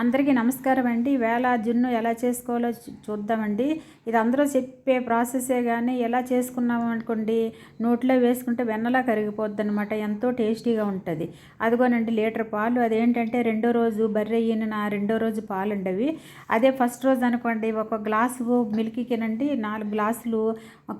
అందరికీ నమస్కారం అండి. వేళ జున్ను ఎలా చేసుకోవాలో చూద్దామండి. ఇది అందరూ చెప్పే ప్రాసెసే కానీ ఎలా చేసుకున్నాము అనుకోండి నోట్లో వేసుకుంటే వెన్నలా కరిగిపోద్ది అనమాట ఎంతో టేస్టీగా ఉంటుంది. అదిగోనండి లీటర్ పాలు. అదేంటంటే రెండో రోజు బర్రె ఈయన రెండో రోజు పాలు ఉండవి అదే ఫస్ట్ రోజు అనుకోండి ఒక గ్లాసు మిల్క్కినండి నాలుగు గ్లాసులు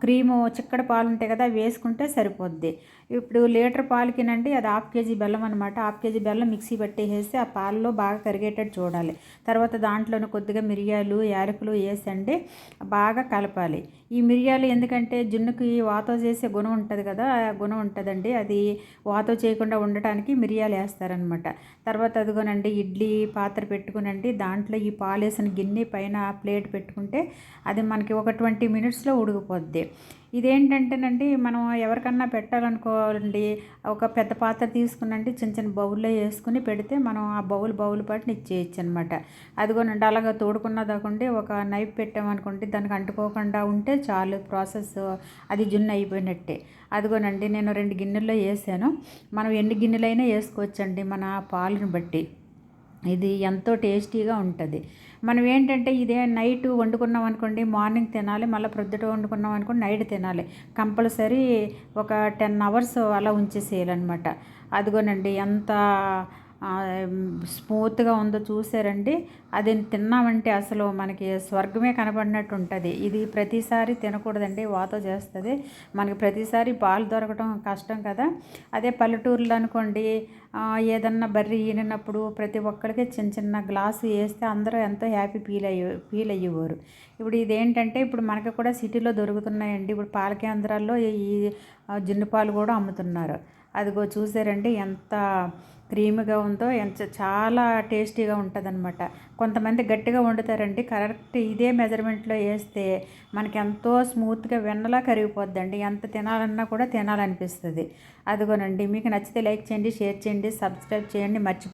క్రీము చిక్కడ పాలు ఉంటాయి కదా వేసుకుంటే సరిపోద్ది. ఇప్పుడు లీటర్ పాలకినండి అది హాఫ్ కేజీ బెల్లం అనమాట హాఫ్ కేజీ బెల్లం మిక్సీ పట్టేసేసి ఆ పాలలో బాగా కరిగేటట్టు చూడాలి. తర్వాత దాంట్లోనే కొద్దిగా మిరియాలు యాలకులు వేసండి బాగా కలపాలి. ఈ మిరియాలు ఎందుకంటే జున్నుకి వాతో చేసే గుణం ఉంటుంది కదా ఆ గుణం ఉంటుందండి. అది వాతో చేయకుండా ఉండటానికి మిరియాలు వేస్తారనమాట. తర్వాత అదిగోనండి ఇడ్లీ పాత్ర పెట్టుకునండి. దాంట్లో ఈ పాలేసిన గిన్నె పైన ప్లేట్ పెట్టుకుంటే అది మనకి ఒక ట్వంటీ మినిట్స్లో ఉడికిపోద్ది. ఇదేంటంటేనండి మనం ఎవరికన్నా పెట్టాలనుకోండి ఒక పెద్ద పాత్ర తీసుకునండి చిన్న చిన్న బౌల్లో వేసుకుని పెడితే మనం ఆ బౌల్ బౌల్ పాటు ఇచ్చేయచ్చు అనమాట అదిగోనండి అలాగా తోడుకున్న దాకుంటే ఒక నైఫ్ పెట్టామనుకోండి దానికి అంటుకోకుండా ఉంటే చాలు ప్రాసెస్ అది జున్ను అయిపోయినట్టే. అదిగోనండి నేను రెండు గిన్నెల్లో వేసాను. మనం ఎన్ని గిన్నెలైనా వేసుకోవచ్చండి మన పాలను బట్టి. ఇది ఎంతో టేస్టీగా ఉంటుంది. మనం ఏంటంటే ఇదే నైట్ వండుకున్నాం అనుకోండి మార్నింగ్ తినాలి మళ్ళీ ప్రొద్దుట వండుకున్నాం అనుకోండి నైట్ తినాలి. కంపల్సరీ ఒక టెన్ అవర్స్ అలా ఉంచేసేయాలన్నమాట. అదిగోనండి ఎంత స్మూత్గా ఉందో చూసారండి. అది తిన్నామంటే అసలు మనకి స్వర్గమే కనబడినట్టు ఉంటుంది ఇది ప్రతిసారి తినకూడదండి వాతో చేస్తుంది. మనకి ప్రతిసారి పాలు దొరకడం కష్టం కదా. అదే పల్లెటూరులో అనుకోండి ఏదన్నా బర్రె ఈనినప్పుడు ప్రతి ఒక్కరికి చిన్న చిన్న గ్లాసు వేస్తే అందరూ ఎంతో హ్యాపీ ఫీల్ అయ్యే ఫీల్ అయ్యేవారు. ఇప్పుడు ఇదేంటంటే ఇప్పుడు మనకి కూడా సిటీలో దొరుకుతున్నాయండి. ఇప్పుడు పాల కేంద్రాల్లో ఈ జున్ను పాలు కూడా అమ్ముతున్నారు. అదిగో చూసారండి ఎంత క్రీమ్గా ఉందో ఎంత చాలా టేస్టీగా ఉంటుందన్నమాట. కొంతమంది గట్టిగా వండుతారండి. కరెక్ట్ ఇదే మెజర్మెంట్లో వేస్తే మనకి ఎంతో స్మూత్గా వెన్నలా కరిగిపోద్దండి. ఎంత తినాలన్నా కూడా తినాలనిపిస్తుంది. అదిగోనండి మీకు నచ్చితే లైక్ చేయండి షేర్ చేయండి సబ్స్క్రైబ్ చేయండి. మర్చి